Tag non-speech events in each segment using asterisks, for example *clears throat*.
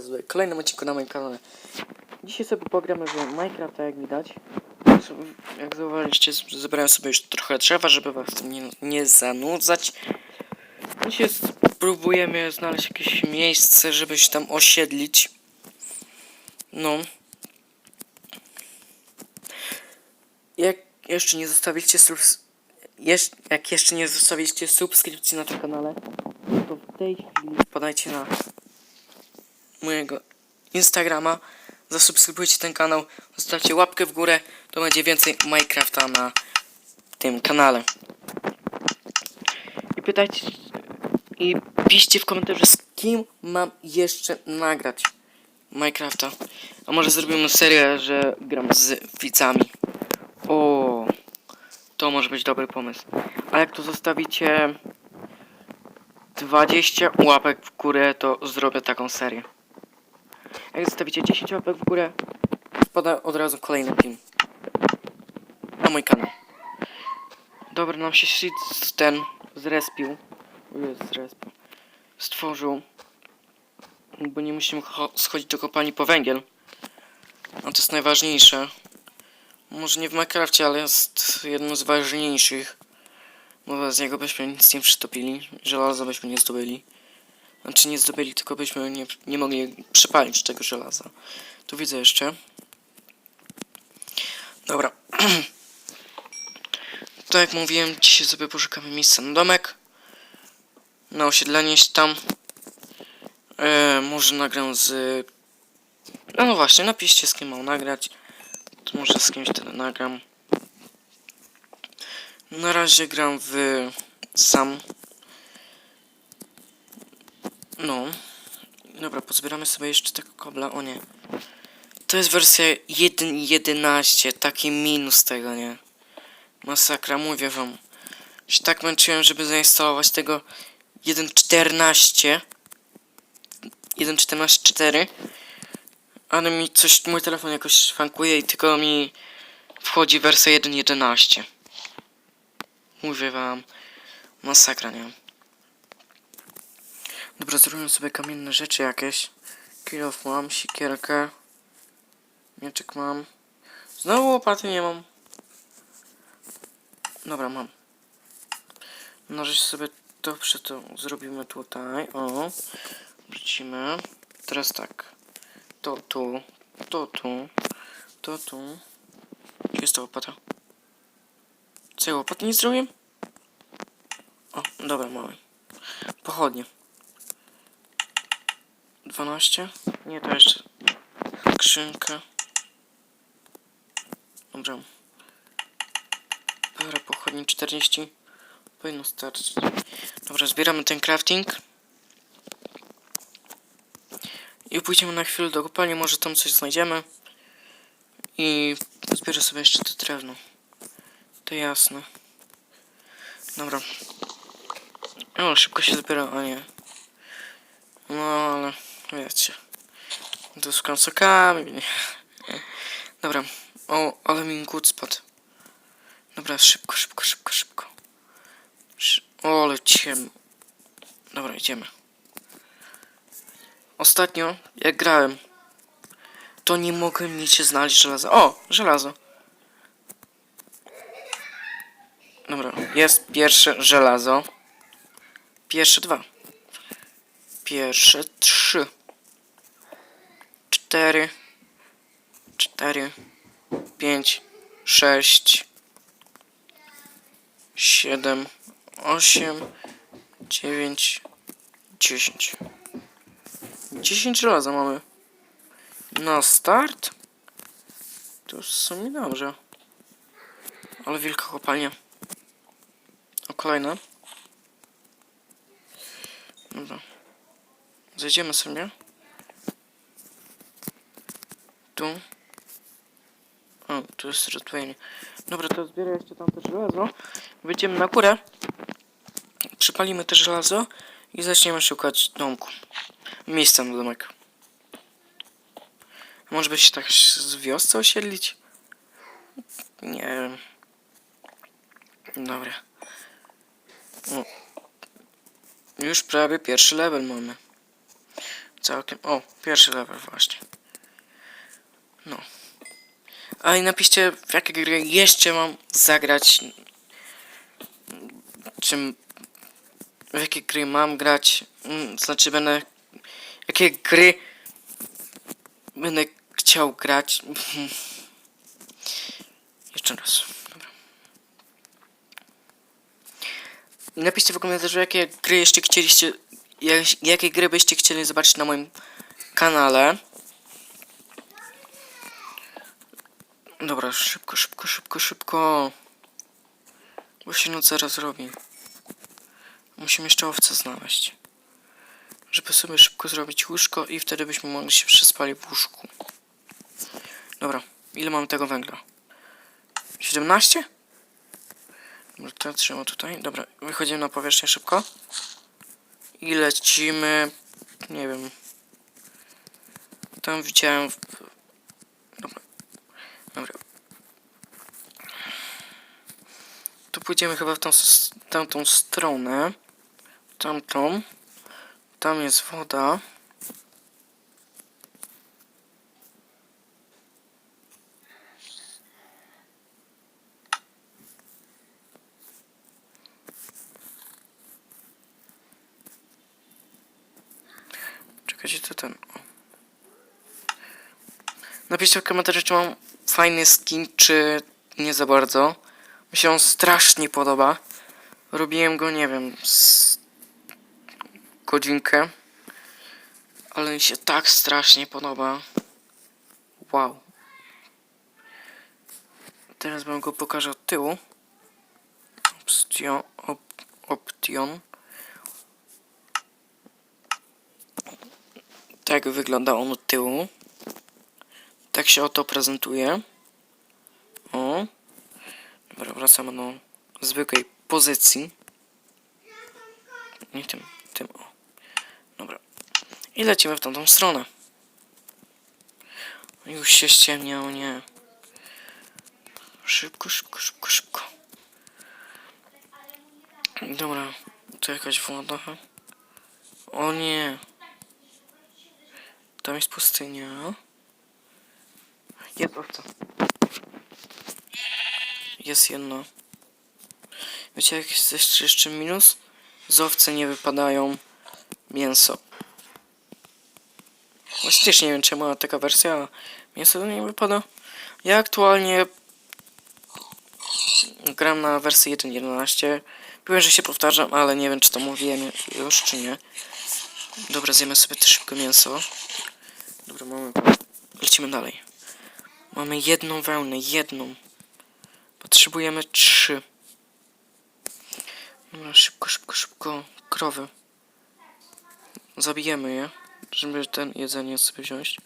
was w kolejnym odcinku na moim kanale. Dzisiaj sobie pogramy w Minecrafta, jak widać. Jak zauważyliście, zebrałem sobie już trochę drzewa, żeby was nie, nie zanudzać. Dzisiaj spróbujemy znaleźć jakieś miejsce, żeby się tam osiedlić. No. Jak jeszcze nie zostawiliście subs... Jak jeszcze nie zostawiliście subskrypcji na tym kanale, to w tej chwili wpadajcie na mojego Instagrama, zasubskrybujcie ten kanał, zostawcie łapkę w górę, to będzie więcej Minecrafta na tym kanale. I pytajcie i piszcie w komentarzu z kim mam jeszcze nagrać Minecrafta. A może zrobimy serię, że gram z widzami. O, to może być dobry pomysł. A jak tu zostawicie 20 łapek w górę, to zrobię taką serię. Jak zostawicie 10 łapek w górę, wpada od razu kolejny film. Na mój kanał. Dobra, nam się shit ten zrespił. Jest zrespił. Stworzył. Bo nie musimy cho- schodzić do kopalni po węgiel. A to jest najważniejsze. Może nie w Minecrafcie, ale jest jedną z ważniejszych. Bo z niego byśmy nic nie przytopili. Żelaza byśmy nie zdobyli. Znaczy nie zdobyli, tylko byśmy nie, nie mogli przypalić tego żelaza. Tu widzę jeszcze. Dobra. To *clears throat* jak mówiłem, dzisiaj sobie poszukamy miejsca na domek. Na osiedlenie się tam. E, może nagram z... No, no właśnie, napiszcie z kim mam nagrać. To może z kimś wtedy nagram. Na razie gram w sam. No. Dobra, pozbieramy sobie jeszcze tego kobla. O nie. To jest wersja 1.11. Taki minus tego, nie? Masakra, mówię wam. Się tak męczyłem, żeby zainstalować tego 1.14. 1.14.4. Ale mi coś, mój telefon jakoś szwankuje i tylko mi wchodzi wersja 1.11. Mówię wam. Masakra, nie? Dobra, zrobimy sobie kamienne rzeczy jakieś. Kilof mam, sikierkę. Mieczek mam. Znowu łopaty nie mam. Dobra, mam. Nożyć sobie dobrze to zrobimy tutaj. O. Wrócimy. Teraz tak. To tu. To tu. To tu. Gdzie jest ta łopata? Co ja łopaty nie zrobiłem? O, dobra, mamy. Pochodnie. 12. Nie, to jeszcze skrzynka. Dobra. Dobra, pochodni 40. Powinno starczyć. Dobra, zbieramy ten crafting. I pójdziemy na chwilę do kopalni, może tam coś znajdziemy. I zbierę sobie jeszcze to drewno. To jasne. Dobra. O, szybko się zbiera, a nie. No, ale wiecie. To z końcokami. Dobra. O, ale mi gut spadł. Dobra, szybko, szybko, szybko, szybko. Szy o, ale. Dobra, idziemy. Ostatnio, jak grałem, to nie mogłem nigdzie znaleźć żelaza. O, żelazo. Dobra, jest pierwsze żelazo. Pierwsze dwa. Pierwsze trzy. Cztery. Cztery. Pięć. Sześć. Siedem. Osiem. Dziewięć. Dziesięć. Dziesięć żelaza mamy. Na start? To już w sumie dobrze. Ale wielka kopalnia. O, kolejna. Dobra. Zejdziemy sobie. Tu. O, tu jest redwayne. Dobra, to zbierę jeszcze tam te żelazo. Wyjdziemy na górę. Przypalimy te żelazo i zaczniemy szukać domku. Miejsca na domek. Może by się tak z wiosce osiedlić? Nie wiem. Dobra. O. Już prawie pierwszy level mamy. Całkiem. O, pierwszy level właśnie. No. A i napiszcie, w jakie gry jeszcze mam zagrać. Czym. W jakie gry mam grać. Mm, Znaczy, będę. Jakie gry będę chciał grać. *laughs* Jeszcze raz. Dobra. Napiszcie w komentarzu, jakie gry jeszcze chcieliście. jak- Jakie gry byście chcieli zobaczyć na moim kanale. Dobra, szybko, szybko, szybko, szybko. Bo się noc zaraz robi. Musimy jeszcze owce znaleźć. Żeby sobie szybko zrobić łóżko i wtedy byśmy mogli się przespali w łóżku. Dobra, ile mamy tego węgla? 17? Dobra, to trzymam tutaj. Dobra, wychodzimy na powierzchnię szybko. I lecimy. Nie wiem. Tam widziałem. W... Dobra. Dobra. Tu pójdziemy chyba w tą, tamtą stronę. Tamtą. Tam jest woda. Czekajcie, to ten. Napiszcie w komentarzu, czy mam fajny skin, czy nie za bardzo. Mi się on strasznie podoba. Robiłem go, nie wiem, z godzinkę. Ale mi się tak strasznie podoba. Wow. Teraz wam go pokażę od tyłu. Option. Op, option. Tak wygląda on od tyłu. Tak się oto prezentuje. O. Dobra, wracamy do zwykłej pozycji. Nie tym, tym o. Dobra. I lecimy w tamtą stronę. Już się ściemniało, nie. Szybko, szybko, szybko, szybko. Dobra, tu jakaś woda. O nie. Tam jest pustynia. Jest owca. Jest jedno. Wiecie jaki jest jeszcze, jeszcze minus? Z owcy nie wypadają mięso. Właściwie nie wiem czemu taka wersja mięso nie wypada. Ja aktualnie gram na wersji 1.11. Wiem, że się powtarzam, ale nie wiem czy to mówiłem już czy nie. Dobra, zjemy sobie też szybko mięso. Dobra, mamy. Lecimy dalej. Mamy jedną wełnę, jedną. Potrzebujemy trzy. Dobra, szybko, szybko, szybko. Krowy. Zabijemy je, żeby ten jedzenie sobie wziąć.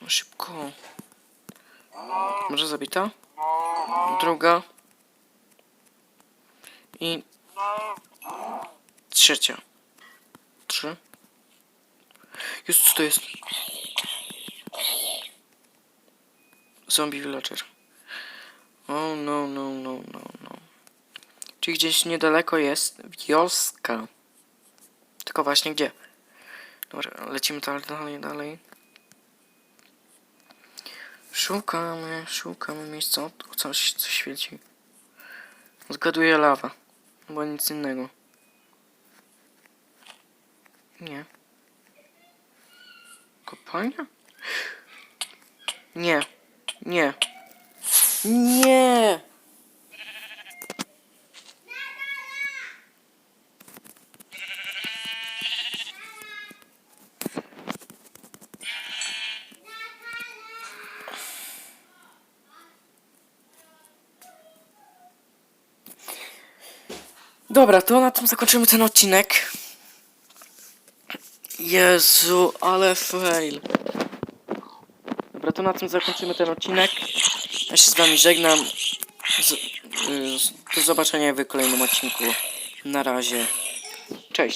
No szybko. Może zabita? Druga. I trzecia. Trzy. Jest, co to jest? Zombie villager. Oh no, no, no, no, no. Czyli gdzieś niedaleko jest wioska. Tylko właśnie gdzie? Dobra, lecimy dalej, dalej, dalej. Szukamy, szukamy miejsca. O, coś, coś świeci. Zgaduję lawa. Bo nic innego. Nie. Kopalnia? Nie. Nie. Nie! Dobra, to na tym zakończymy ten odcinek. Jezu, ale fail. Dobra, to na tym zakończymy ten odcinek. Ja się z wami żegnam. Z, y, do zobaczenia w kolejnym odcinku. Na razie. Cześć.